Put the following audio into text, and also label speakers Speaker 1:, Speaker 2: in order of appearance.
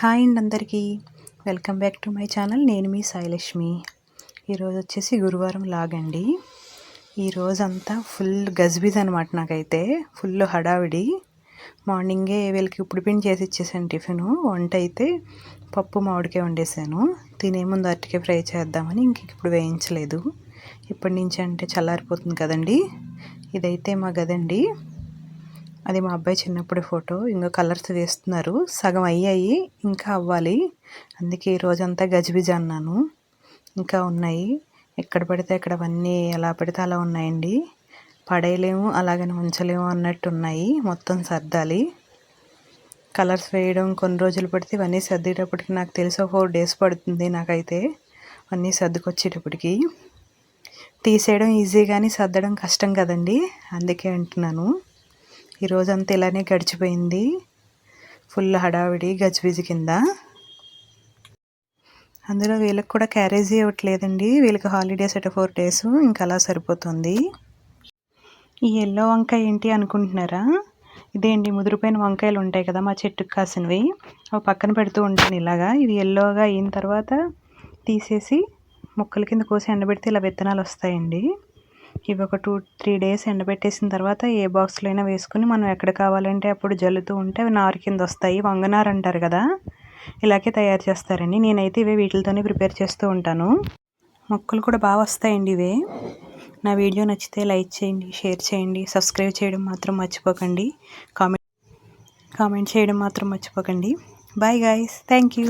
Speaker 1: Hi అండి అందరికీ. Welcome back to my channel. నేను మీ సాయిలక్ష్మి. ఈరోజు వచ్చేసి గురువారం లాగండి. ఈరోజంతా ఫుల్ గజ్బీజ్ అనమాట నాకైతే. ఫుల్ హడావిడి. మార్నింగే వీళ్ళకి ఇప్పుడు పిండి చేసి ఇచ్చేసాను టిఫిన్. వంట అయితే పప్పు మామిడికాయ వండేసాను. తినే ముందు అరటికాయ ఫ్రై చేద్దామని ఇంక ఇప్పుడు వేయించలేదు. ఇప్పటి నుంచి అంటే చల్లారిపోతుంది కదండి. ఇదైతే మా గదండి. అది మా అబ్బాయి చిన్నప్పుడు ఫోటో. ఇంకా కలర్స్ వేస్తున్నారు. సగం అయ్యాయి ఇంకా అవ్వాలి. అందుకే ఈ రోజంతా గజిబిజి అన్నాను. ఇంకా ఉన్నాయి. ఎక్కడ పడితే అక్కడ అవన్నీ ఎలా పడితే అలా ఉన్నాయండి. పడేయలేము అలాగని ఉంచలేము అన్నట్టు ఉన్నాయి మొత్తం సర్దాలి. కలర్స్ వేయడం కొన్ని రోజులు పడితే ఇవన్నీ సర్దేటప్పటికి నాకు తెలిసి ఫోర్ డేస్ పడుతుంది నాకైతే. అన్నీ సర్దుకొచ్చేటప్పటికి. తీసేయడం ఈజీ కానీ సర్దడం కష్టం కదండి. అందుకే అంటున్నాను. ఈరోజంతా ఇలానే గడిచిపోయింది. ఫుల్ హడావిడి గజిబిజి కింద. అందులో వీళ్ళకి కూడా క్యారేజీ ఇవ్వట్లేదండి. వీళ్ళకి హాలిడేస్ అట ఫోర్ డేస్. ఇంకా అలా సరిపోతుంది. ఈ ఎల్లో వంకాయ ఏంటి అనుకుంటున్నారా? ఇదేంటి? ముదిరిపోయిన వంకాయలు ఉంటాయి కదా మా చెట్టుకు కాసినవి. అవి పక్కన పెడుతూ ఉంటాను ఇలాగా. ఇవి ఎల్లోగా అయిన తర్వాత తీసేసి ముక్కల కింద కోసి ఎండబెడితే ఇలా విత్తనాలు వస్తాయండి. ఇవి ఒక టూ త్రీ డేస్ ఎండబెట్టేసిన తర్వాత ఏ బాక్స్లో అయినా వేసుకుని మనం ఎక్కడ కావాలంటే అప్పుడు జల్లుతూ ఉంటే అవి నారు కింద వస్తాయి. వంగనారు అంటారు కదా? ఇలాగే తయారు చేస్తారండి నేనైతే ఇవే వీటితోనే ప్రిపేర్ చేస్తూ ఉంటాను. మొక్కలు కూడా బాగా వస్తాయండి ఇవే. నా వీడియో నచ్చితే లైక్ చేయండి షేర్ చేయండి సబ్స్క్రైబ్ చేయడం మాత్రం మర్చిపోకండి. కామెంట్ కామెంట్ చేయడం మాత్రం మర్చిపోకండి. Bye guys. Thank you